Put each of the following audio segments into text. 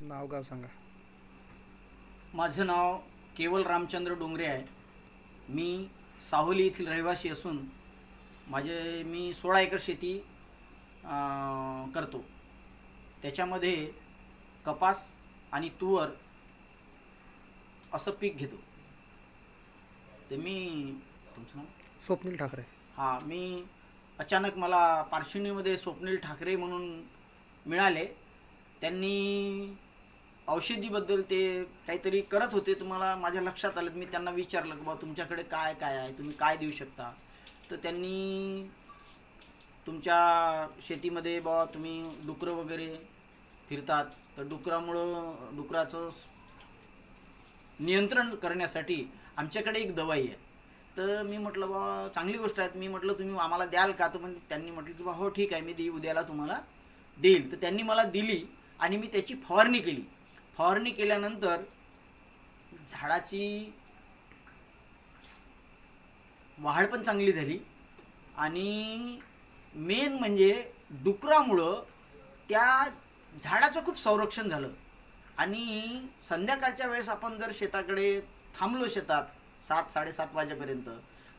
नाव गाव सांगा. माझं नाव केवल रामचंद्र डोंगरे आहे. मी साहोली येथील रहिवासी असून माझे मी सोळा एकर शेती अं, करतो. त्याच्यामध्ये कपास आणि तुवर असं पीक घेतो. ते मी तुमचं नाव? स्वप्नील ठाकरे. हां मी अचानक मला पार्श्वनीमध्ये स्वप्नील ठाकरे म्हणून मिळाले. त्यांनी औषधीबद्दल ते काहीतरी करत होते तुम्हाला माझ्या लक्षात आलं मी त्यांना विचारलं की बा तुमच्याकडे काय काय आहे तुम्ही काय देऊ शकता? तर त्यांनी तुमच्या शेतीमध्ये बा तुम्ही डुकरं वगैरे फिरतात. तर डुकरामुळं डुकराचं नियंत्रण करण्यासाठी आमच्याकडे एक दवाई आहे. तर मी म्हटलं बा चांगली गोष्ट आहे. मी म्हटलं तुम्ही आम्हाला द्याल का? तर पण त्यांनी म्हटलं की बा हो ठीक आहे मी दे उद्याला तुम्हाला देईल. तर त्यांनी मला दिली आणि मी त्याची फवारणी केली. फवारणी केल्यानंतर झाडाची वाढ पण चांगली झाली. आणि मेन म्हणजे डुकरामुळं त्या झाडाचं खूप संरक्षण झालं. आणि संध्याकाळच्या वेळेस आपण जर शेताकडे थांबलो शेतात सात साडेसात वाजेपर्यंत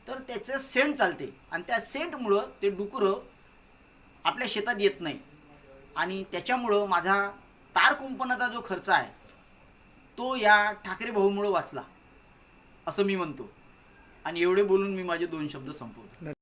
तर त्याचं सेंट चालते. आणि त्या सेंटमुळं ते डुकरं आपल्या शेतात येत नाही. आणि त्याच्यामुळं माझा तार कुंपणाचा जो खर्च आहे तो या ठाकरे भाऊमुळं वाचला असं मी म्हणतो. आणि एवढे बोलून मी माझे दोन शब्द संपवतो.